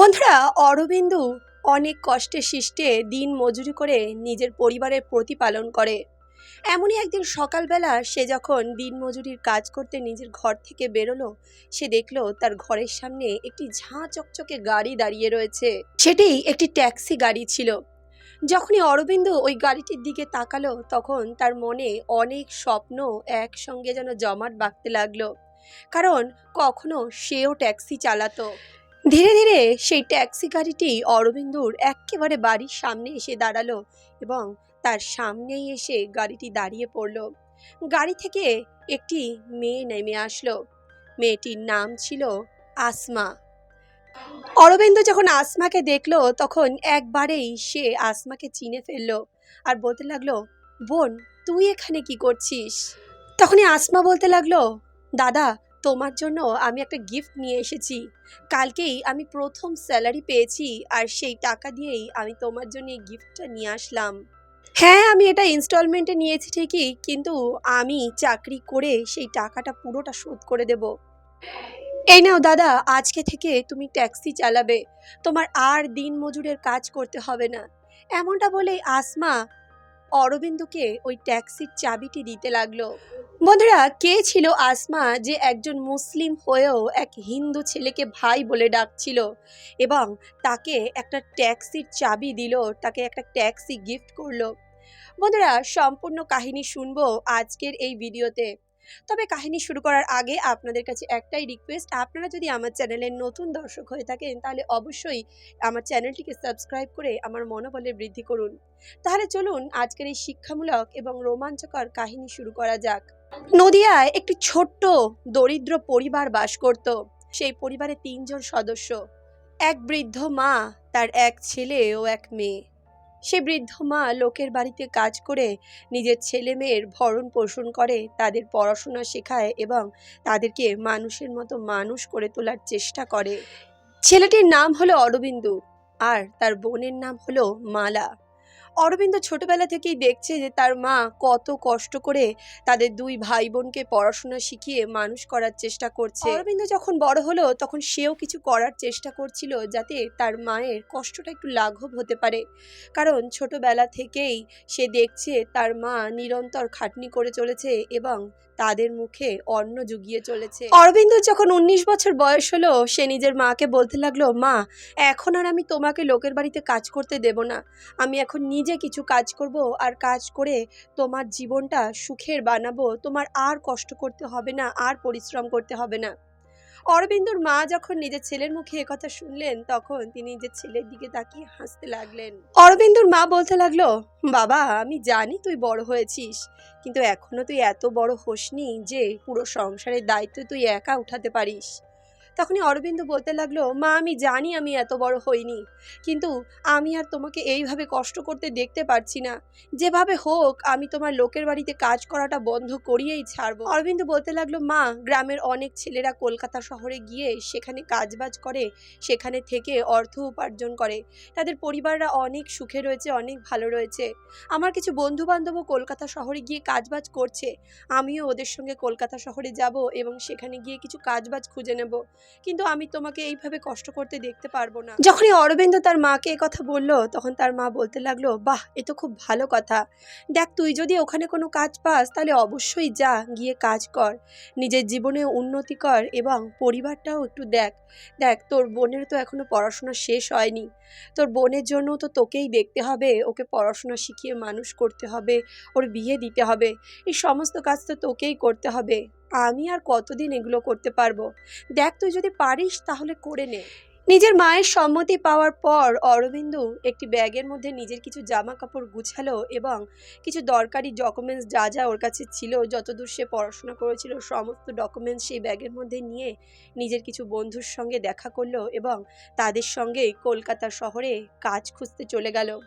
বন্ধুরা, অরবিন্দু অনেক কষ্টে শিষ্টে দিন মজুরি করে নিজের পরিবারের প্রতিপালন করে। এমনই একদিন সকালবেলা সে যখন দিন মজুরির কাজ করতে নিজের ঘর থেকে বেরোলো, সে দেখল তার ঘরের সামনে একটি ঝাঁ চকচকে গাড়ি দাঁড়িয়ে রয়েছে। সেটি একটি ট্যাক্সি গাড়ি ছিল। যখনই অরবিন্দ ওই গাড়িটির দিকে তাকালো, তখন তার মনে অনেক স্বপ্ন একসঙ্গে যেন জমাট বাঁধতে লাগল। কারণ কখনো সেও ট্যাক্সি চালাতো। ধীরে ধীরে সেই ট্যাক্সি গাড়িটি অরবিন্দুর একেবারে বাড়ির সামনে এসে দাঁড়াল এবং তার সামনেই এসে গাড়িটি দাঁড়িয়ে পড়ল। গাড়ি থেকে একটি মেয়ে নেমে আসলো। মেয়েটির নাম ছিল আসমা। অরবিন্দ যখন আসমাকে দেখল, তখন একবারেই সে আসমাকে চিনে ফেলল আর বলতে লাগল, বোন, তুই এখানে কি করছিস? তখনই আসমা বলতে লাগল, দাদা তোমার জন্য আমি একটা গিফট নিয়ে এসেছি। কালকেই আমি প্রথম স্যালারি পেয়েছি আর সেই টাকা দিয়েই আমি তোমার জন্য এই গিফটটা নিয়ে আসলাম। হ্যাঁ আমি এটা ইনস্টলমেন্টে নিয়েছি ঠিকই, কিন্তু আমি চাকরি করে সেই টাকাটা পুরোটা শোধ করে দেব। এই নাও দাদা, আজকে থেকে তুমি ট্যাক্সি চালাবে। তোমার আর দিন মজুরের কাজ করতে হবে না। এমনটা বলেই আসমা অরবিন্দুকে ওই ট্যাক্সির চাবিটি দিতে লাগল। বন্ধুরা, কে ছিল আসমা যে একজন মুসলিম হয়েও এক হিন্দু ছেলেকে ভাই বলে ডাকছিল? এবং তাকে একটা ট্যাক্সির চাবি দিল, তাকে একটা ট্যাক্সি গিফট করল। বন্ধুরা, সম্পূর্ণ কাহিনী শুনব আজকের এই ভিডিওতে। তবে কাহিনী শুরু করার আগে আপনাদের কাছে একটাই রিকোয়েস্ট আপনারা যদি আমার চ্যানেলের নতুন দর্শক হয়ে থাকেন, তাহলে অবশ্যই আমার চ্যানেলটিকে সাবস্ক্রাইব করে আমার মনোবলের বৃদ্ধি করুন। তাহলে চলুন আজকের এই শিক্ষামূলক এবং রোমাঞ্চকর কাহিনী শুরু করা যাক। নদিয়ায় একটি ছোট্ট দরিদ্র পরিবার বাস করত। সেই পরিবারে তিনজন সদস্য। এক বৃদ্ধ মা, তার এক ছেলে ও এক মেয়ে। সে বৃদ্ধ মা লোকের বাড়িতে কাজ করে, নিজের ছেলে মেয়ের ভরণ পোষণ করে, তাদের পড়াশোনা শেখায় এবং তাদেরকে মানুষের মতো মানুষ করে তোলার চেষ্টা করে। ছেলেটির নাম হলো অরবিন্দু আর তার বোনের নাম হলো মালা। অরবিন্দ ছোটবেলা থেকেই দেখছে যে তার মা কত কষ্ট করে তাদের দুই ভাই বোনকে পড়াশোনা শিখিয়ে মানুষ করার চেষ্টা করছে। অরবিন্দ যখন বড় হলো, তখন সেও কিছু করার চেষ্টা করছিল যাতে তার মায়ের কষ্টটা একটু লাঘব হতে পারে। কারণ ছোটবেলা থেকেই সে দেখছে তার মা নিরন্তর খাটনি করে চলেছে এবং তাদের মুখে অন্ন জুগিয়ে চলেছে। অরবিন্দ যখন উনিশ বছর বয়স হলো, সে নিজের মাকে বলতে লাগল, মা, এখন আর আমি তোমাকে লোকের বাড়িতে কাজ করতে দেব না। আমি এখন নিজে কিছু কাজ করব আর কাজ করে তোমার জীবনটা সুখের বানাবো, তোমার আর কষ্ট করতে হবে না, আর পরিশ্রম করতে হবে না। অরবিন্দুর মা যখন নিজের ছেলের মুখে একথা শুনলেন, তখন তিনি নিজের ছেলের দিকে তাকিয়ে হাসতে লাগলেন। অরবিন্দুর মা বলতে লাগল, বাবা, আমি জানি তুই বড় হয়েছিস, কিন্তু এখনও তুই এত বড় হোসনি যে পুরো সংসারের দায়িত্ব তুই একা উঠাতে পারিস। তখনই অরবিন্দ বলতে লাগল, মা, আমি জানি আমি এত বড় হইনি, কিন্তু আমি আর তোমাকে এইভাবে কষ্ট করতে দেখতে পারছি না। যেভাবে হোক, আমি তোমার লোকের বাড়িতে কাজ করাটা বন্ধ করিয়েই ছাড়বো। অরবিন্দ বলতে লাগল, মা, গ্রামের অনেক ছেলেরা কলকাতা শহরে গিয়ে সেখানে কাজবাজ করে, সেখানে থেকে অর্থ উপার্জন করে। তাদের পরিবাররা অনেক সুখে রয়েছে, অনেক ভালো রয়েছে। আমার কিছু বন্ধু বান্ধবও কলকাতা শহরে গিয়ে কাজবাজ করছে। আমিও ওদের সঙ্গে কলকাতা শহরে যাব এবং সেখানে গিয়ে কিছু কাজবাজ খুঁজে নেব। কিন্তু আমি তোমাকে এইভাবে কষ্ট করতে দেখতে পারব না। যখনই অরবিন্দ তার মাকে কথা বলল, তখন তার মা বলতে লাগল, বাহ, এ তো খুব ভালো কথা। দেখ, তুই যদি ওখানে কোনো কাজ পাস, তাহলে অবশ্যই যা, গিয়ে কাজ কর। নিজের জীবনে উন্নতি কর এবং পরিবারটাও একটু দেখ। দেখ, তোর বোনের তো এখনও পড়াশোনা শেষ হয়নি। তোর বোনের জন্য তো তোকেই দেখতে হবে, ওকে পড়াশোনা শিখিয়ে মানুষ করতে হবে, ওর বিয়ে দিতে হবে। এই সমস্ত কাজ তো তোকেই করতে হবে। আমি আর কতদিন এগুলো করতে পারব? দেখ, তুই যদি পারিস তাহলে করে নে। নিজের মায়ের সম্মতি পাওয়ার পর অরবিন্দু একটি ব্যাগের মধ্যে নিজের কিছু জামা কাপড় গুছালো এবং কিছু দরকারি ডকুমেন্টস যা যা ওর কাছে ছিল, যতদূর সে পড়াশোনা করেছিল, সমস্ত ডকুমেন্টস সেই ব্যাগের মধ্যে নিয়ে নিজের কিছু বন্ধুর সঙ্গে দেখা করল এবং তাদের সঙ্গে কলকাতা শহরে কাজ খুঁজতে চলে গেল।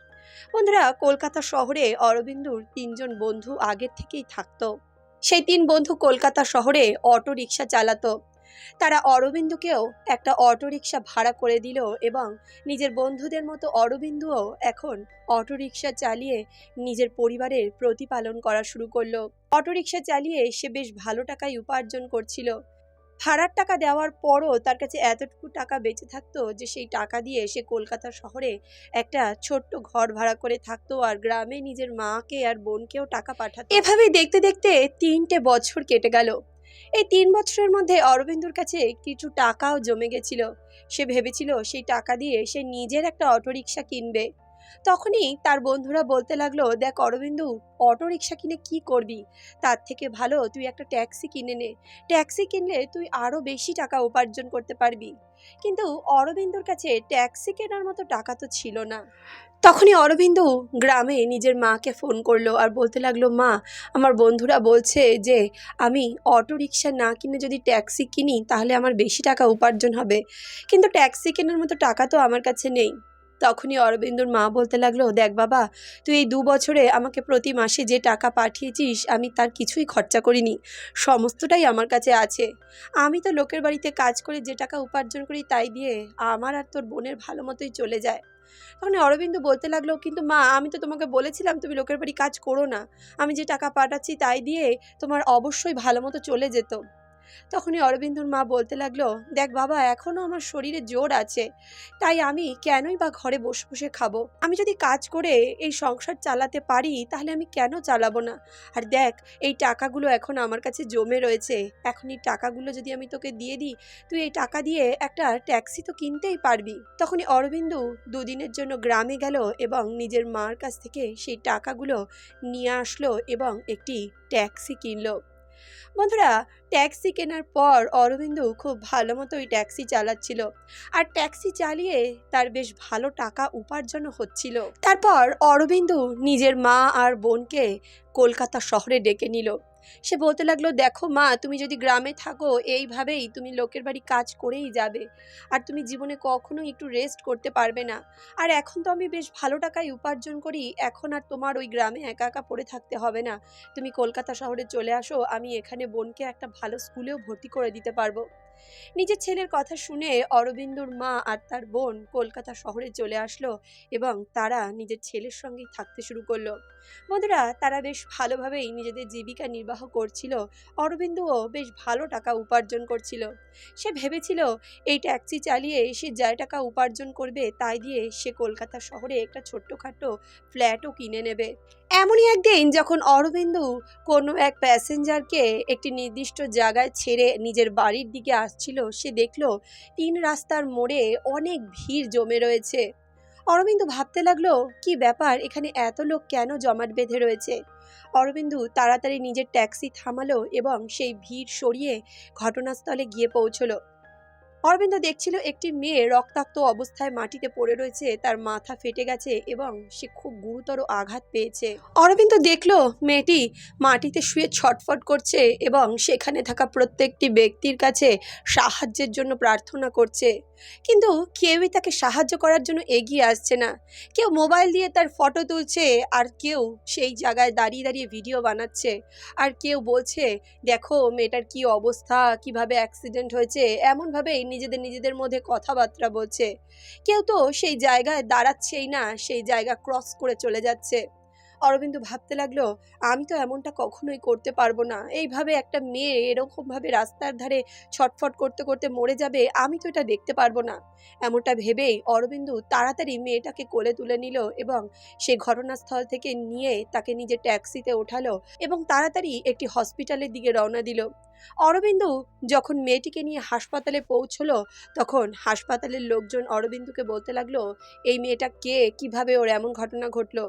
বন্ধুরা, কলকাতা শহরে অরবিন্দুর তিনজন বন্ধু আগের থেকেই থাকতো। সেই তিন বন্ধু কলকাতা শহরে অটো রিক্সা চালাতো। তারা অরবিন্দুকেও একটা অটো রিক্সা ভাড়া করে দিল এবং নিজের বন্ধুদের মতো অরবিন্দুও এখন অটো রিক্সা চালিয়ে নিজের পরিবারের প্রতিপালন করা শুরু করল। অটো রিক্সা চালিয়ে সে বেশ ভালো টাকাই উপার্জন করছিল। ভাড়ার টাকা দেওয়ার পরও তার কাছে এতটুকু টাকা বেঁচে থাকতো যে সেই টাকা দিয়ে সে কলকাতা শহরে একটা ছোট্ট ঘর ভাড়া করে থাকতো আর গ্রামে নিজের মাকে আর বোনকেও টাকা পাঠাতো। এভাবেই দেখতে দেখতে তিনটে বছর কেটে গেল। এই তিন বছরের মধ্যে অরবিন্দুর কাছে কিছু টাকাও জমে গেছিল। সে ভেবেছিল সেই টাকা দিয়ে সে নিজের একটা অটোরিকশা কিনবে। তখনই তার বন্ধুরা বলতে লাগল, দেখ অরবিন্দু অটো রিক্সা কিনে কি করবি? তার থেকে ভালো তুই একটা ট্যাক্সি কিনে নে। ট্যাক্সি কিনলে তুই আরও বেশি টাকা উপার্জন করতে পারবি। কিন্তু অরবিন্দুর কাছে ট্যাক্সি কেনার মতো টাকা তো ছিল না। তখনই অরবিন্দু গ্রামে নিজের মাকে ফোন করল আর বলতে লাগল, মা, আমার বন্ধুরা বলছে যে আমি অটো রিক্সা না কিনে যদি ট্যাক্সি কিনি তাহলে আমার বেশি টাকা উপার্জন হবে। কিন্তু ট্যাক্সি কেনার মতো টাকা তো আমার কাছে নেই। তখনই অরবিন্দুর মা বলতে লাগল, দেখ বাবা, তুই এই দু বছরে আমাকে প্রতি মাসে যে টাকা পাঠিয়েছিস, আমি তার কিছুই খরচা করিনি। সমস্তটাই আমার কাছে আছে। আমি তো লোকের বাড়িতে কাজ করে যে টাকা উপার্জন করি তাই দিয়ে আমার আর তোর বোনের ভালো মতোই চলে যায়। তখন অরবিন্দু বলতে লাগল, কিন্তু মা, আমি তো তোমাকে বলেছিলাম তুমি লোকের বাড়ি কাজ করো না। আমি যে টাকা পাঠাচ্ছি তাই দিয়ে তোমার অবশ্যই ভালো মতো চলে যেত। তখনই অরবিন্দুর মা বলতে লাগল, দেখ বাবা এখনও আমার শরীরে জোর আছে। তাই আমি কেনই বা ঘরে বসে বসে খাব? আমি যদি কাজ করে এই সংসার চালাতে পারি, তাহলে আমি কেন চালাবো না? আর দেখ, এই টাকাগুলো এখন আমার কাছে জমে রয়েছে। এখন এই টাকাগুলো যদি আমি তোকে দিয়ে দিই, তুই এই টাকা দিয়ে একটা ট্যাক্সি তো কিনতেই পারবি। তখনই অরবিন্দু দুদিনের জন্য গ্রামে গেল এবং নিজের মার কাছ থেকে সেই টাকাগুলো নিয়ে আসলো এবং একটি ট্যাক্সি কিনলো। বন্ধুরা, ট্যাক্সি কেনার পর অরবিন্দ খুব ভালো মতো ওই ট্যাক্সি চালাচ্ছিল। আর ট্যাক্সি চালিয়ে তার বেশ ভালো টাকা উপার্জন হচ্ছিল। তারপর অরবিন্দু নিজের মা আর বোনকে কলকাতা শহরে ডেকে নিল। সে বলতে লাগল, দেখো মা, তুমি যদি গ্রামে থাকো, এইভাবেই তুমি লোকের বাড়ি কাজ করেই যাবে। আর তুমি জীবনে কখনোই একটু রেস্ট করতে পারবে না। আর এখন তো আমি বেশ ভালো টাকায় উপার্জন করি, এখন আর তোমার ওই গ্রামে একা একা পড়ে থাকতে হবে না। তুমি কলকাতা শহরে চলে আসো, আমি এখানে বোনকে একটা ভালো স্কুলেও ভর্তি করে দিতে পারব। নিজের ছেলের কথা শুনে অরবিন্দুর মা আর তার বোন কলকাতা শহরে চলে আসলো এবং তারা নিজের ছেলের সঙ্গেই থাকতে শুরু করল। বন্ধুরা, তারা বেশ ভালোভাবেই নিজেদের জীবিকা নির্বাহ করছিল। অরবিন্দুও বেশ ভালো টাকা উপার্জন করছিল। সে ভেবেছিল, এই ট্যাক্সি চালিয়ে সে যাই টাকা উপার্জন করবে, তাই দিয়ে সে কলকাতা শহরে একটা ছোট্টখাটো ফ্ল্যাটও কিনে নেবে। এমনই একদিন যখন অরবিন্দু কোনো এক প্যাসেঞ্জারকে একটি নির্দিষ্ট জায়গায় ছেড়ে নিজের বাড়ির দিকে আসছিল, সে দেখল তিন রাস্তার মোড়ে অনেক ভিড় জমে রয়েছে। অরবিন্দু ভাবতে লাগল, কি ব্যাপার? এখানে এত লোক কেন জমাট বেঁধে রয়েছে? অরবিন্দু তাড়াতাড়ি নিজের ট্যাক্সি থামালো এবং সেই ভিড় সরিয়ে ঘটনাস্থলে গিয়ে পৌঁছলো। অরবিন্দ দেখছিল একটি মেয়ে রক্তাক্ত অবস্থায় মাটিতে পড়ে রয়েছে, তার মাথা ফেটে গেছে এবং সে খুব গুরুতর আঘাত পেয়েছে। অরবিন্দ দেখল মেয়েটি মাটিতে শুয়ে ছটফট করছে এবং সেখানে থাকা প্রত্যেকটি ব্যক্তির কাছে সাহায্যের জন্য প্রার্থনা করছে। কিন্তু কেউই তাকে সাহায্য করার জন্য এগিয়ে আসছে না। কেউ মোবাইল দিয়ে তার ফটো তুলছে আর কেউ সেই জায়গায় দাঁড়িয়ে দাঁড়িয়ে ভিডিও বানাচ্ছে। আর কেউ বলছে, দেখো মেয়েটার কি অবস্থা? কীভাবে অ্যাক্সিডেন্ট হয়েছে? এমনভাবেই নিজেদের নিজেদের মধ্যে কথাবার্তা বলছে। কেউ তো সেই জায়গায় দাঁড়াচ্ছেই না, সেই জায়গা ক্রস করে চলে যাচ্ছে। অরবিন্দ ভাবতে লাগল, আমি তো এমনটা কখনোই করতে পারব না। এইভাবে একটা মেয়ে এরকমভাবে রাস্তার ধারে ছটফট করতে করতে মরে যাবে, আমি তো এটা দেখতে পারব না। এমনটা ভেবেই অরবিন্দু তাড়াতাড়ি মেয়েটাকে কোলে তুলে নিল এবং সে ঘটনাস্থল থেকে নিয়ে তাকে নিজের ট্যাক্সিতে ওঠালো এবং তাড়াতাড়ি একটি হসপিটালের দিকে রওনা দিল। অরবিন্দু যখন মেয়েটিকে নিয়ে হাসপাতালে পৌঁছলো, তখন হাসপাতালের লোকজন অরবিন্দুকে বলতে লাগল, এই মেয়েটা কে? কীভাবে ওর এমন ঘটনা ঘটলো?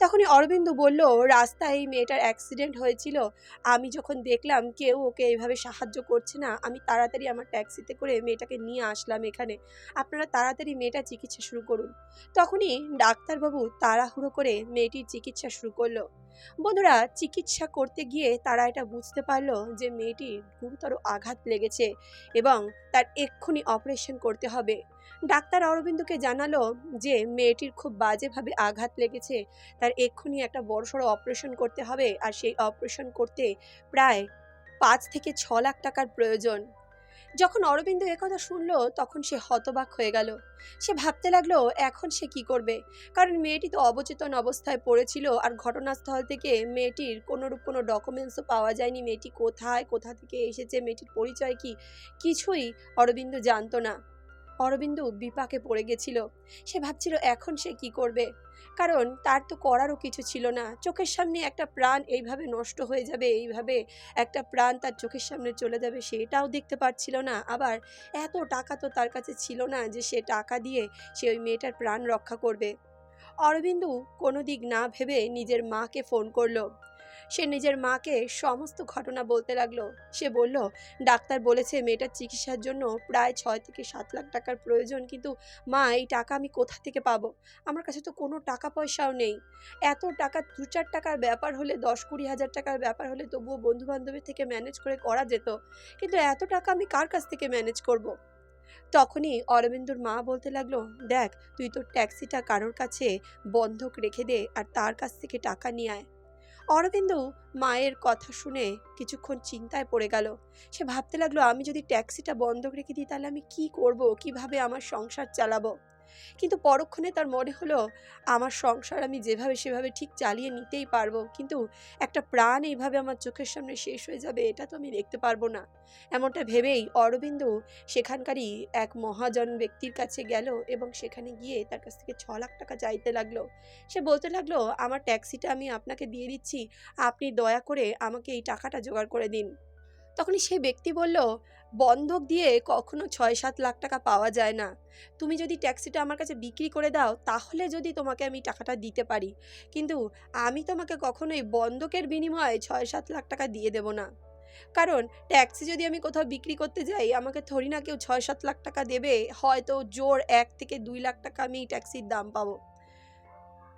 তখনই অরবিন্দ বলল, রাস্তায় এই মেয়েটার অ্যাক্সিডেন্ট হয়েছিল। আমি যখন দেখলাম কেউ ওকে এইভাবে সাহায্য করছে না, আমি তাড়াতাড়ি আমার ট্যাক্সিতে করে মেয়েটাকে নিয়ে আসলাম এখানে। আপনারা তাড়াতাড়ি মেয়েটা চিকিৎসা শুরু করুন। তখনই ডাক্তারবাবু তাড়াহুড়ো করে মেয়েটির চিকিৎসা শুরু করল। বন্ধুরা, চিকিৎসা করতে গিয়ে তারা এটা বুঝতে পারল যে মেয়েটির গুরুতর আঘাত লেগেছে এবং তার এক্ষুনি অপারেশন করতে হবে। ডাক্তার অরবিন্দকে জানালো যে মেয়েটির খুব বাজেভাবে আঘাত লেগেছে, তার এক্ষুনি একটা বড়সড় অপারেশন করতে হবে আর সেই অপারেশন করতে প্রায় পাঁচ থেকে ছ লাখ টাকার প্রয়োজন। যখন অরবিন্দ একথা শুনলো, তখন সে হতবাক হয়ে গেল। সে ভাবতে লাগল, এখন সে কি করবে? কারণ মেয়েটি তো অবচেতন অবস্থায় পড়েছিল, আর ঘটনাস্থল থেকে মেয়েটির কোনোরূপ কোনো ডকুমেন্টসও পাওয়া যায়নি। মেয়েটি কোথায়, কোথা থেকে এসেছে, মেয়েটির পরিচয় কি? কিছুই অরবিন্দ জানতো না। অরবিন্দ বিপাকে পড়ে গেছিল। সে ভাবছিল, এখন সে কি করবে? কারণ তার তো করারও কিছু ছিল না। চোখের সামনে একটা প্রাণ এইভাবে নষ্ট হয়ে যাবে, এইভাবে একটা প্রাণ তার চোখের সামনে চলে যাবে সেটাও দেখতে পাচ্ছিল না। আবার এত টাকা তো তার কাছে ছিল না যে সে টাকা দিয়ে সে ওই মেয়েটার প্রাণ রক্ষা করবে। অরবিন্দু কোনো দিক না ভেবে নিজের মাকে ফোন করল। সে নিজের মাকে সমস্ত ঘটনা বলতে লাগল। সে বলল, ডাক্তার বলেছে মেয়েটার চিকিৎসার জন্য প্রায় ছয় থেকে সাত লাখ টাকার প্রয়োজন, কিন্তু মা, এই টাকা আমি কোথা থেকে পাবো? আমার কাছে তো কোনো টাকা পয়সাও নেই। এত টাকা, দু চার টাকার ব্যাপার হলে, দশ কুড়ি হাজার টাকার ব্যাপার হলে তবুও বন্ধু বান্ধবের থেকে ম্যানেজ করে করা যেত। কিন্তু এত টাকা আমি কার কাছ থেকে ম্যানেজ করব। তখনই অরবিন্দুর মা বলতে লাগল, দেখ, তুই তোর ট্যাক্সিটা কারোর কাছে বন্ধক রেখে দে আর তার কাছ থেকে টাকা নিয়ে আয়। অরবিন্দু মায়ের কথা শুনে কিছুক্ষণ চিন্তায় পড়ে গেল। সে ভাবতে লাগল, আমি যদি ট্যাক্সিটা বন্ধ রেখে দিই, তাহলে আমি কি করব? কীভাবে আমার সংসার চালাবো? কিন্তু পরক্ষণে তার মনে হলো, আমার সংসার আমি যেভাবে সেভাবে ঠিক চালিয়ে নিতেই পারব, কিন্তু একটা প্রাণ এইভাবে আমার চোখের সামনে শেষ হয়ে যাবে, এটা তো আমি দেখতে পারব না। এমনটা ভেবেই অরবিন্দ সেখানকারই এক মহাজন ব্যক্তির কাছে গেল এবং সেখানে গিয়ে তার কাছ থেকে ছ লাখ টাকা চাইতে লাগল। সে বলতে লাগল, আমার ট্যাক্সিটা আমি আপনাকে দিয়ে দিচ্ছি, আপনি দয়া করে আমাকে এই টাকাটা জোগাড় করে দিন। তখনই সেই ব্যক্তি বলল বন্ধক দিয়ে কখনো ছয় সাত লাখ টাকা পাওয়া যায় না। তুমি যদি ট্যাক্সিটা আমার কাছে বিক্রি করে দাও, তাহলে যদি তোমাকে আমি টাকাটা দিতে পারি। কিন্তু আমি তোমাকে কখনোই বন্ধকের বিনিময়ে ছয় সাত লাখ টাকা দিয়ে দেব না। কারণ ট্যাক্সি যদি আমি কোথাও বিক্রি করতে যাই, আমাকে থরি না কেউ ছয় সাত লাখ টাকা দেবে, হয়তো জোর এক থেকে দুই লাখ টাকা আমি ট্যাক্সির দাম পাবো।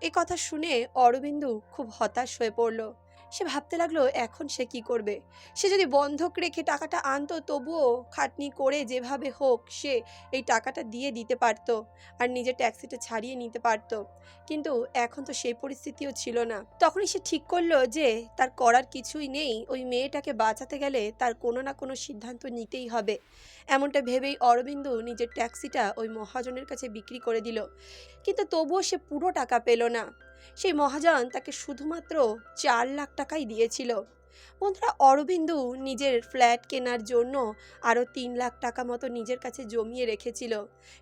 এ কথা শুনে অরবিন্দু খুব হতাশ হয়ে পড়ল। সে ভাবতে লাগল, এখন সে কি করবে? সে যদি বন্ধক রেখে টাকাটা আনতো, তবুও খাটনি করে যেভাবে হোক সে এই টাকাটা দিয়ে দিতে পারতো আর নিজের ট্যাক্সিটা ছাড়িয়ে নিতে পারতো। কিন্তু এখন তো সেই পরিস্থিতিও ছিল না। তখনই সে ঠিক করল যে তার করার কিছুই নেই। ওই মেয়েটাকে বাঁচাতে গেলে তার কোনো না কোনো সিদ্ধান্ত নিতেই হবে। এমনটা ভেবেই অরবিন্দু নিজের ট্যাক্সিটা ওই মহাজনের কাছে বিক্রি করে দিল। কিন্তু তবুও সে পুরো টাকা পেল না। সেই মহাজন তাকে শুধুমাত্র চার লাখ টাকাই দিয়েছিল। বন্ধুরা, অরবিন্দু নিজের ফ্ল্যাট কেনার জন্য আরও তিন লাখ টাকা মতো নিজের কাছে জমিয়ে রেখেছিল।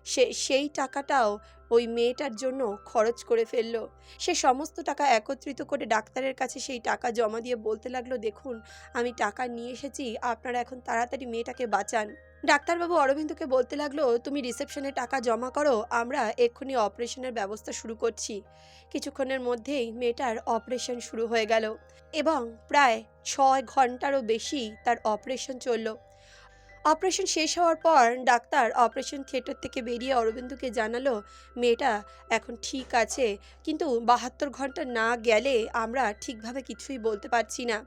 সে, সেই টাকাটাও ওই মেয়েটার জন্য খরচ করে ফেলল। সে সমস্ত টাকা একত্রিত করে ডাক্তারের কাছে সেই টাকা জমা দিয়ে বলতে লাগল, দেখুন, আমি টাকা নিয়ে এসেছি, আপনারা এখন তাড়াতাড়ি মেয়েটাকে বাঁচান। ডাক্তারবাবু অরবিন্দকে বলতে লাগল, তুমি রিসেপশনে টাকা জমা করো, আমরা এক্ষুনি অপারেশনের ব্যবস্থা শুরু করছি। কিছুক্ষণের মধ্যেই মেয়েটার অপারেশন শুরু হয়ে গেল এবং প্রায় ছয় ঘন্টারও বেশি তার অপারেশন চলল। অপারেশন শেষ হওয়ার পর ডাক্তার অপারেশন থিয়েটার থেকে বেরিয়ে অরবিন্দুকে জানালো, মেয়েটা এখন ঠিক আছে, কিন্তু বাহাত্তর ঘণ্টা না গেলে আমরা ঠিকভাবে কিছুই বলতে পারছি না।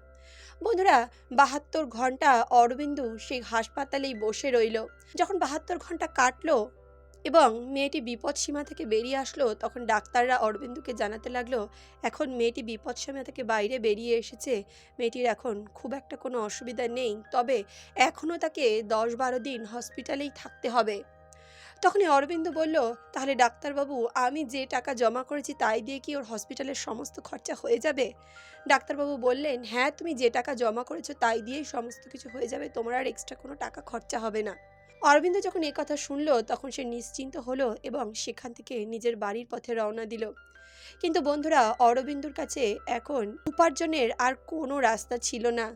বন্ধুরা, বাহাত্তর ঘণ্টা অরবিন্দু সেই হাসপাতালেই বসে রইল। যখন বাহাত্তর ঘণ্টা কাটলো এবং মেয়েটি বিপদ সীমা থেকে বেরিয়ে আসলো, তখন ডাক্তাররা অরবিন্দুকে জানাতে লাগল, এখন মেয়েটি বিপদ সীমা থেকে বাইরে বেরিয়ে এসেছে। মেয়েটির এখন খুব একটা কোনো অসুবিধা নেই। তবে এখনও তাকে দশ বারো দিন হসপিটালেই থাকতে হবে। তখনই অরবিন্দ বলল, তাহলে ডাক্তারবাবু, আমি যে টাকা জমা করেছি তাই দিয়ে কি ওর হসপিটালের সমস্ত খরচা হয়ে যাবে? ডাক্তারবাবু বললেন হ্যাঁ তুমি যে টাকা জমা করেছ তাই দিয়েই সমস্ত কিছু হয়ে যাবে, তোমার আর এক্সট্রা কোনো টাকা খরচা হবে না। অরবিন্দ যখন এই কথা শুনলো, তখন সে নিশ্চিন্ত হলো এবং সেখান থেকে নিজের বাড়ির পথে রওনা দিল। কিন্তু বন্ধুরা, অরবিন্দুর কাছে এখন উপার্জনের আর কোনো রাস্তা ছিল না।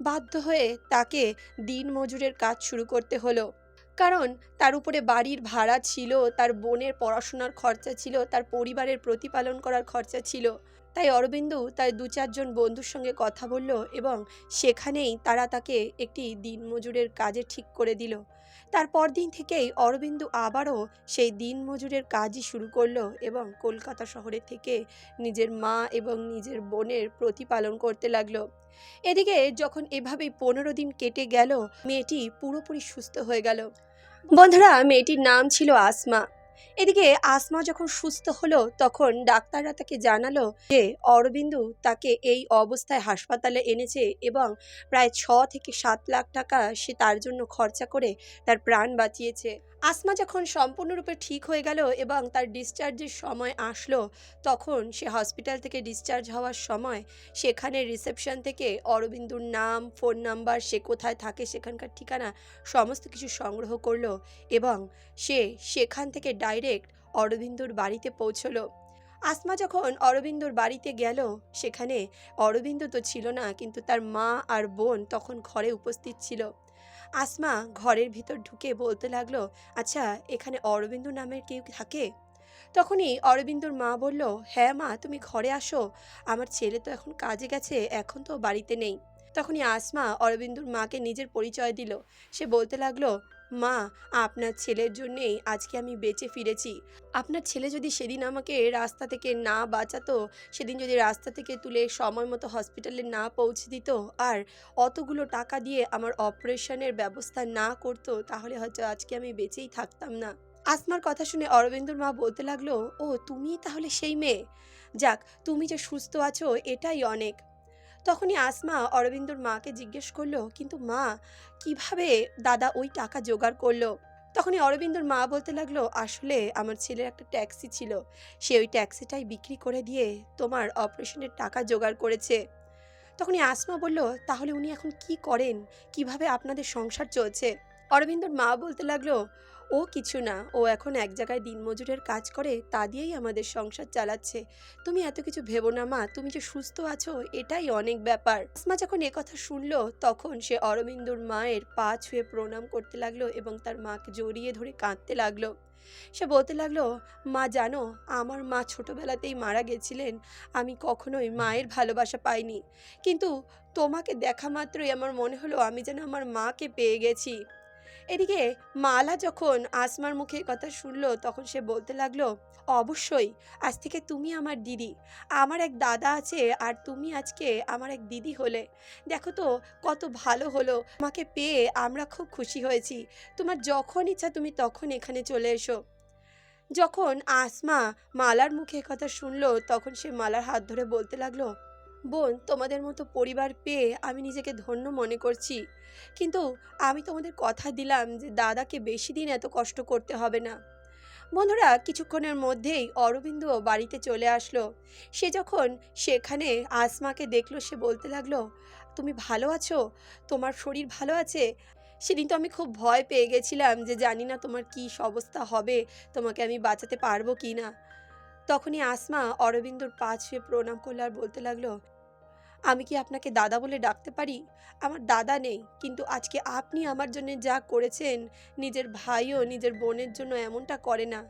বাধ্য হয়ে তাকে দিন মজুরের কাজ শুরু করতে হলো। কারণ তার উপরে বাড়ির ভাড়া ছিল, তার বোনের পড়াশোনার খরচা ছিল, তার পরিবারের প্রতিপালন করার খরচা ছিল। তাই অরবিন্দু তার দু চারজন বন্ধুর সঙ্গে কথা বলল এবং সেখানেই তারা তাকে একটি দিনমজুরের কাজে ঠিক করে দিল। তারপর দিন থেকেই অরবিন্দু আবারও সেই দিনমজুরের কাজই শুরু করল এবং কলকাতা শহরে থেকে নিজের মা এবং নিজের বোনের প্রতিপালন করতে লাগল। এদিকে যখন এভাবেই পনেরো দিন কেটে গেল, মেয়েটি পুরোপুরি সুস্থ হয়ে গেল। বন্ধুরা, মেয়েটির নাম ছিল আসমা। এদিকে আসমা যখন সুস্থ হলো, তখন ডাক্তাররা তাকে জানালো যে অরবিন্দু তাকে এই অবস্থায় হাসপাতালে এনেছে এবং প্রায় ছ থেকে সাত লাখ টাকা সে তার জন্য খরচা করে তার প্রাণ বাঁচিয়েছে। আসমা যখন সম্পূর্ণরূপে ঠিক হয়ে গেল এবং তার ডিসচার্জের সময় আসলো, তখন সে হসপিটাল থেকে ডিসচার্জ হওয়ার সময় সেখানে রিসেপশন থেকে অরবিন্দুর নাম ফোন নাম্বার সে কোথায় থাকে, সেখানকার ঠিকানা, সমস্ত কিছু সংগ্রহ করল এবং সে সেখান থেকে ডাইরেক্ট অরবিন্দুর বাড়িতে পৌঁছলো। আসমা যখন অরবিন্দুর বাড়িতে গেল, সেখানে অরবিন্দ তো ছিল না, কিন্তু তার মা আর বোন তখন ঘরে উপস্থিত ছিল। আসমা ঘরের ভিতর ঢুকে বলতে লাগল আচ্ছা এখানে অরবিন্দু নামের কেউ থাকে? তখনই অরবিন্দুর মা বলল হ্যাঁ মা, তুমি ঘরে আসো। আমার ছেলে তো এখন কাজে গেছে, এখন তো বাড়িতে নেই। তখনই আসমা অরবিন্দুর মাকে নিজের পরিচয় দিল। সে বলতে লাগল মা, আপনার ছেলের জন্যেই আজকে আমি বেঁচে ফিরেছি। আপনার ছেলে যদি সেদিন আমাকে রাস্তা থেকে না বাঁচাতো, সেদিন যদি রাস্তা থেকে তুলে সময় মতো হসপিটালে না পৌঁছে দিত আর অতগুলো টাকা দিয়ে আমার অপারেশনের ব্যবস্থা না করতো, তাহলে হয়তো আজকে আমি বেঁচেই থাকতাম না। আসমার কথা শুনে অরবিন্দুর মা বলতে লাগল, ও তুমি তাহলে সেই মেয়ে? যাক, তুমি যে সুস্থ আছো, এটাই অনেক। তখনই আসমা অরবিন্দুর মাকে জিজ্ঞেস করল, কিন্তু মা, কীভাবে দাদা ওই টাকা জোগাড় করল? তখনই অরবিন্দুর মা বলতে লাগল, আসলে আমার ছেলের একটা ট্যাক্সি ছিল। সে ওই ট্যাক্সিটাই বিক্রি করে দিয়ে তোমার অপারেশনের টাকা জোগাড় করেছে। তখনই আসমা বলল, তাহলে উনি এখন কি করেন? কীভাবে আপনাদের সংসার চলছে? অরবিন্দুর মা বলতে লাগল ও কিছু না, ও এখন এক জায়গায় দিনমজুরের কাজ করে, তা দিয়েই আমাদের সংসার চালাচ্ছে। তুমি এত কিছু ভেবো না, মা। তুমি যে সুস্থ আছো, এটাই অনেক ব্যাপার। আসমা যখন কথা শুনলো, তখন সে অরবিন্দুর মায়ের পা ছুঁয়ে প্রণাম করতে লাগল এবং তার মাকে জড়িয়ে ধরে কাঁদতে লাগল। সে বলতে লাগল, মা, জানো, আমার মা ছোটবেলাতেই মারা গেছিলেন। আমি কখনোই মায়ের ভালোবাসা পাইনি। কিন্তু তোমাকে দেখা মাত্রই আমার মনে হলো আমি যেন আমার মাকে পেয়ে গেছি। এদিকে মালা যখন আসমার মুখে কথা শুনলো, তখন সে বলতে লাগল, অবশ্যই, আজ থেকে তুমি আমার দিদি। আমার এক দাদা আছে আর তুমি আজকে আমার এক দিদি হলে। দেখো তো, কত ভালো হলো। আমাকে পেয়ে আমরা খুব খুশি হয়েছি। তোমার যখন ইচ্ছা তুমি তখন এখানে চলে এসো। যখন আসমা মালার মুখে কথা শুনলো, তখন সে মালার হাত ধরে বলতে লাগল বোন, তোমাদের মতো পরিবার পেয়ে আমি নিজেকে ধন্য মনে করছি। কিন্তু আমি তোমাদের কথা দিলাম যে দাদাকে বেশি দিন এত কষ্ট করতে হবে না। বন্ধুরা, কিছুক্ষণের মধ্যেই অরবিন্দ বাড়িতে চলে আসলো। সে যখন সেখানে আসমাকে দেখল, সে বলতে লাগল, তুমি ভালো আছো? তোমার শরীর ভালো আছে? সেদিন তো আমি খুব ভয় পেয়ে গেছিলাম যে জানি না তোমার কী অবস্থা হবে, তোমাকে আমি বাঁচাতে পারব কি না তখনই আসমা অরবিন্দর পা ছুঁয়ে প্রণাম করল আর বলতে লাগল, আমি কি আপনাকে দাদা বলে ডাকতে পারি? আমার দাদা নেই, কিন্তু আজকে আপনি আমার জন্য যা করেছেন, নিজের ভাইও নিজের বোনের জন্য এমনটা করে না।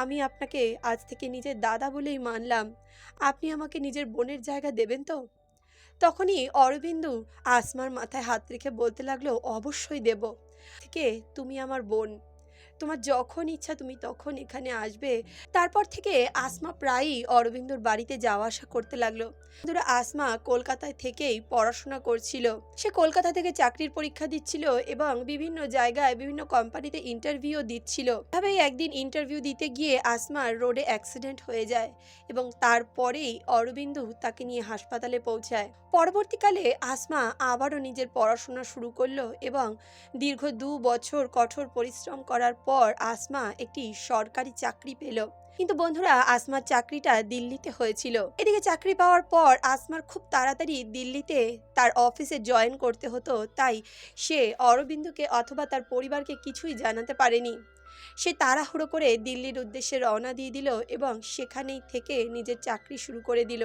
আমি আপনাকে আজ থেকে নিজের দাদা বলেই মানলাম। আপনি আমাকে নিজের বোনের জায়গা দেবেন তো? তখনই অরবিন্দু আসমার মাথায় হাত রেখে বলতে লাগল, অবশ্যই দেব। থেকে তুমি আমার বোন। তোমার যখন ইচ্ছা তুমি তখন এখানে আসবে। তারপর থেকে আসমা প্রায়ই অরবিন্দর বাড়িতে যাওয়া আসা করতে লাগল। বন্ধুরা আসমা কলকাতায় থেকেই পড়াশোনা করছিল। সে কলকাতা থেকে চাকরির পরীক্ষা দিচ্ছিল এবং বিভিন্ন জায়গায় বিভিন্ন কোম্পানিতে ইন্টারভিউ দিচ্ছিল। এভাবেই একদিন ইন্টারভিউ দিতে গিয়ে আসমার রোডে অ্যাক্সিডেন্ট হয়ে যায় এবং তারপরেই অরবিন্দু তাকে নিয়ে হাসপাতালে পৌঁছায়। পরবর্তীকালে আসমা আবারও নিজের পড়াশোনা শুরু করল এবং দীর্ঘ দু বছর কঠোর পরিশ্রম করার পর আসমা একটি সরকারি চাকরি পেল। কিন্তু বন্ধুরা আসমার চাকরিটা দিল্লিতে হয়েছিল। এদিকে চাকরি পাওয়ার পর আসমার খুব তাড়াতাড়ি দিল্লিতে তার অফিসে জয়েন করতে হতো, তাই সে অরবিন্দুকে অথবা তার পরিবারকে কিছুই জানাতে পারেনি। সে তাড়াহুড়ো করে দিল্লির উদ্দেশ্যে রওনা দিয়ে দিল এবং সেখানেই থেকে নিজের চাকরি শুরু করে দিল।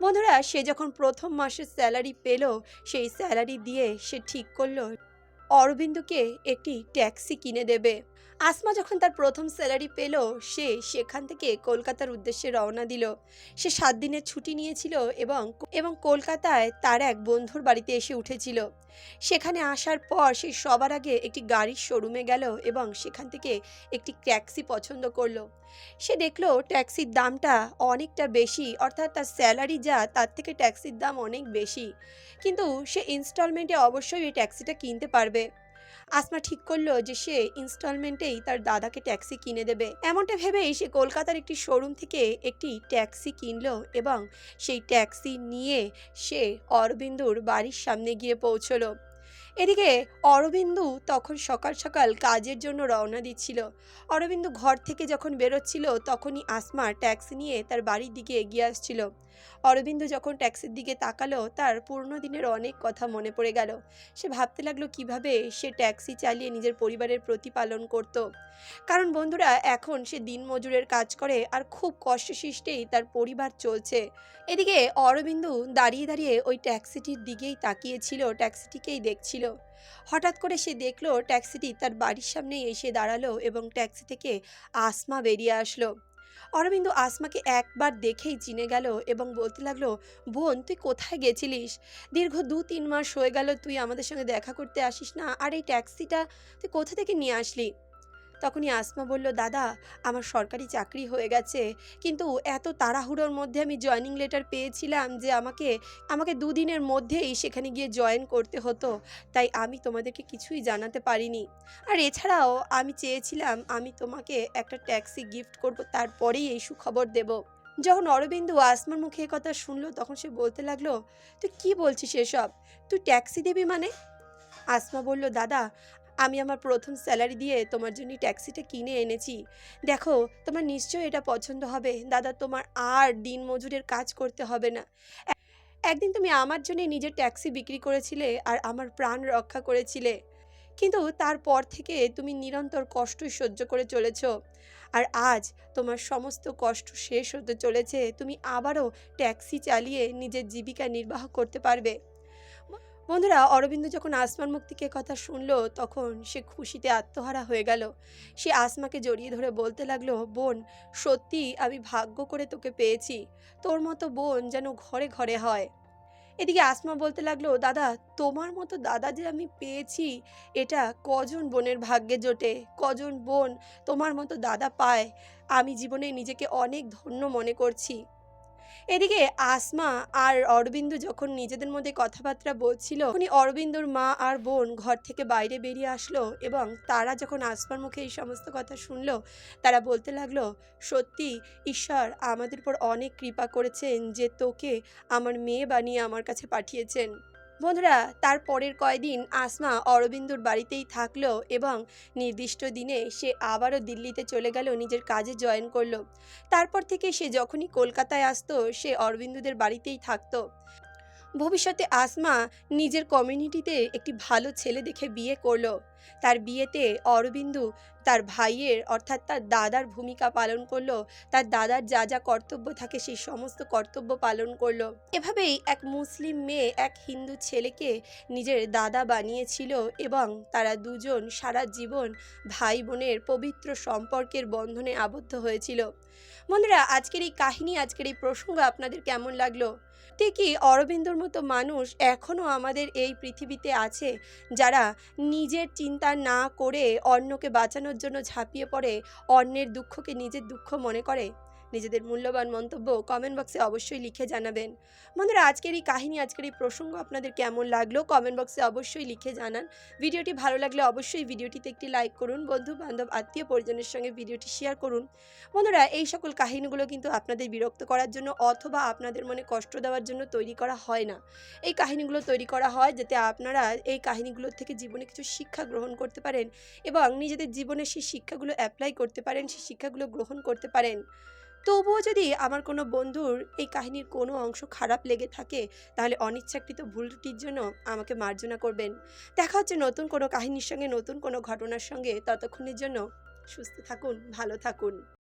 বন্ধুরা, সে যখন প্রথম মাসের স্যালারি পেল, সেই স্যালারি দিয়ে সে ঠিক করল অরবিন্দুকে একটি ট্যাক্সি কিনে দেবে। আসমা যখন তার প্রথম স্যালারি পেল, সে সেখান থেকে কলকাতার উদ্দেশ্যে রওনা দিল। সে সাত দিনের ছুটি নিয়েছিল এবং এবং কলকাতায় তার এক বন্ধুর বাড়িতে এসে উঠেছিল। সেখানে আসার পর সে সবার আগে একটি গাড়ির শোরুমে গেল এবং সেখান থেকে একটি ট্যাক্সি পছন্দ করল। সে দেখল ট্যাক্সির দামটা অনেকটা বেশি, অর্থাৎ তার স্যালারি যা, তার থেকে ট্যাক্সির দাম অনেক বেশি। কিন্তু সে ইনস্টলমেন্টে অবশ্যই এই ট্যাক্সিটা কিনতে পারবে। আসমা ঠিক করল যে সে ইনস্টলমেন্টেই তার দাদাকে ট্যাক্সি কিনে দেবে। এমনটা ভেবেই সে কলকাতার একটি শোরুম থেকে একটি ট্যাক্সি কিনলো এবং সেই ট্যাক্সি নিয়ে সে অরবিন্দুর বাড়ির সামনে গিয়ে পৌঁছলো। এদিকে অরবিন্দু তখন সকাল সকাল কাজের জন্য রওনা দিচ্ছিল। অরবিন্দু ঘর থেকে যখন বেরোচ্ছিল, তখনই আসমা ট্যাক্সি নিয়ে তার বাড়ির দিকে এগিয়ে আসছিল। অরবিন্দু যখন ট্যাক্সির দিকে তাকালো, তার পুরনো দিনের অনেক কথা মনে পড়ে গেল। সে ভাবতে লাগল, কীভাবে সে ট্যাক্সি চালিয়ে নিজের পরিবারের প্রতিপালন করত। কারণ বন্ধুরা, এখন সে দিনমজুরের কাজ করে আর খুব কষ্টসৃষ্টেই তার পরিবার চলছে। এদিকে অরবিন্দু দাঁড়িয়ে দাঁড়িয়ে ওই ট্যাক্সিটির দিকেই তাকিয়েছিল, ট্যাক্সিটিকেই দেখছিল। হঠাৎ করে সে দেখল ট্যাক্সিটি তার বাড়ির সামনে এসে দাঁড়াল এবং ট্যাক্সি থেকে আসমা বেরিয়ে আসলো। অরবিন্দ আসমাকে একবার দেখেই চিনে গেল এবং বলতে লাগল, বোন, তুই কোথায় গেছিলিস? দীর্ঘ দু তিন মাস হয়ে গেল তুই আমাদের সঙ্গে দেখা করতে আসিস না। আর এই ট্যাক্সিটা তুই কোথা থেকে নিয়ে আসলি? তখনই আসমা বলল, দাদা, আমার সরকারি চাকরি হয়ে গেছে। কিন্তু এত তাড়াহুড়োর মধ্যে আমি জয়নিং লেটার পেয়েছিলাম যে আমাকে আমাকে দুদিনের মধ্যেই সেখানে গিয়ে জয়েন করতে হতো। তাই আমি তোমাদেরকে কিছুই জানাতে পারিনি। আর এছাড়াও আমি চেয়েছিলাম আমি তোমাকে একটা ট্যাক্সি গিফট করব, তারপরেই এই সুখবর দেব। যখন অরবিন্দু আসমার মুখে কথা শুনলো, তখন সে বলতে লাগল, তুই কি বলছিস এসব? তুই ট্যাক্সি দিবি মানে? আসমা বলল, দাদা আমি আমার প্রথম স্যালারি দিয়ে তোমার জন্য ট্যাক্সিটা কিনে এনেছি। দেখো, তোমার নিশ্চয়ই এটা পছন্দ হবে। দাদা, তোমার আর দিন মজুরের কাজ করতে হবে না। একদিন তুমি আমার জন্য নিজের ট্যাক্সি বিক্রি করেছিলে আর আমার প্রাণ রক্ষা করেছিলে। কিন্তু তারপর থেকে তুমি নিরন্তর কষ্টই সহ্য করে চলেছ। আর আজ তোমার সমস্ত কষ্ট শেষ হতে চলেছে। তুমি আবারও ট্যাক্সি চালিয়ে নিজের জীবিকা নির্বাহ করতে পারবে। বন্ধুরা, অরবিন্দ যখন আসমান মুখ থেকে কথা শুনলো, তখন সে খুশিতে আত্মহারা হয়ে গেল। সে আসমাকে জড়িয়ে ধরে বলতে লাগল, বোন, সত্যি আমি ভাগ্য করে তোকে পেয়েছি। তোর মতো বোন যেন ঘরে ঘরে হয়। এদিকে আসমা বলতে লাগল, দাদা, তোমার মতো দাদা যে আমি পেয়েছি, এটা কজন বোনের ভাগ্যে জোটে? কজন বোন তোমার মতো দাদা পায়? আমি জীবনে নিজেকে অনেক ধন্য মনে করছি। এদিকে আসমা আর অরবিন্দু যখন নিজেদের মধ্যে কথাবার্তা বলছিল উনি অরবিন্দুর মা আর বোন ঘর থেকে বাইরে বেরিয়ে আসলো এবং তারা যখন আসমার মুখে এই সমস্ত কথা শুনলো, তারা বলতে লাগল, সত্যি, ঈশ্বর আমাদের উপর অনেক কৃপা করেছেন যে তোকে আমার মেয়ে বানিয়ে আমার কাছে পাঠিয়েছেন। বন্ধুরা, তার পরের কয়দিন আসমা অরবিন্দুর বাড়িতেই থাকল এবং নির্দিষ্ট দিনে সে আবারও দিল্লিতে চলে গেল নিজের কাজে জয়েন করল। তারপর থেকে সে যখনই কলকাতায় আসতো, সে অরবিন্দুদের বাড়িতেই থাকতো। ভবিষ্যতে আসমা নিজের কমিউনিটিতে একটি ভালো ছেলে দেখে বিয়ে করল। তার বিয়েতে অরবিন্দু তার ভাইয়ের অর্থাৎ তার দাদার ভূমিকা পালন করল। তার দাদার যা যা কর্তব্য থাকে সেই সমস্ত কর্তব্য পালন করল। এভাবেই এক মুসলিম মেয়ে এক হিন্দু ছেলেকে নিজের দাদা বানিয়েছিল এবং তারা দুজন সারা জীবন ভাই বোনের পবিত্র সম্পর্কের বন্ধনে আবদ্ধ হয়েছিল। বন্ধুরা, আজকের এই কাহিনী, আজকের এই প্রসঙ্গ আপনাদের কেমন লাগল? তে কি অরবিন্দর মতো মানুষ এখনও আমাদের এই পৃথিবীতে আছে, যারা নিজের চিন্তা না করে অন্যকে বাঁচানোর জন্য ঝাঁপিয়ে পড়ে, অন্যের দুঃখকে নিজের দুঃখ মনে করে? নিজেদের মূল্যবান মন্তব্য কমেন্ট বক্সে অবশ্যই লিখে জানাবেন। বন্ধুরা, আজকের এই কাহিনী, আজকের এই প্রসঙ্গ আপনাদের কেমন লাগল? কমেন্ট বক্সে অবশ্যই লিখে জানান। ভিডিওটি ভালো লাগলে অবশ্যই ভিডিওটিতে একটি লাইক করুন বন্ধু বান্ধব আত্মীয় পরিজনের সঙ্গে ভিডিওটি শেয়ার করুন। বন্ধুরা, এই সকল কাহিনীগুলো কিন্তু আপনাদের বিরক্ত করার জন্য অথবা আপনাদের মনে কষ্ট দেওয়ার জন্য তৈরি করা হয় না। এই কাহিনীগুলো তৈরি করা হয় যাতে আপনারা এই কাহিনীগুলোর থেকে জীবনে কিছু শিক্ষা গ্রহণ করতে পারেন এবং নিজেদের জীবনে সেই শিক্ষাগুলো অ্যাপ্লাই করতে পারেন, সেই শিক্ষাগুলো গ্রহণ করতে পারেন। তবুও যদি আমার কোনো বন্ধুর এই কাহিনীর কোনো অংশ খারাপ লেগে থাকে, তাহলে অনিচ্ছাকৃত ভুল ত্রুটির জন্য আমাকে মার্জনা করবেন। দেখা হচ্ছে নতুন কোনো কাহিনীর সঙ্গে, নতুন কোনো ঘটনার সঙ্গে। ততক্ষণের জন্য সুস্থ থাকুন, ভালো থাকুন।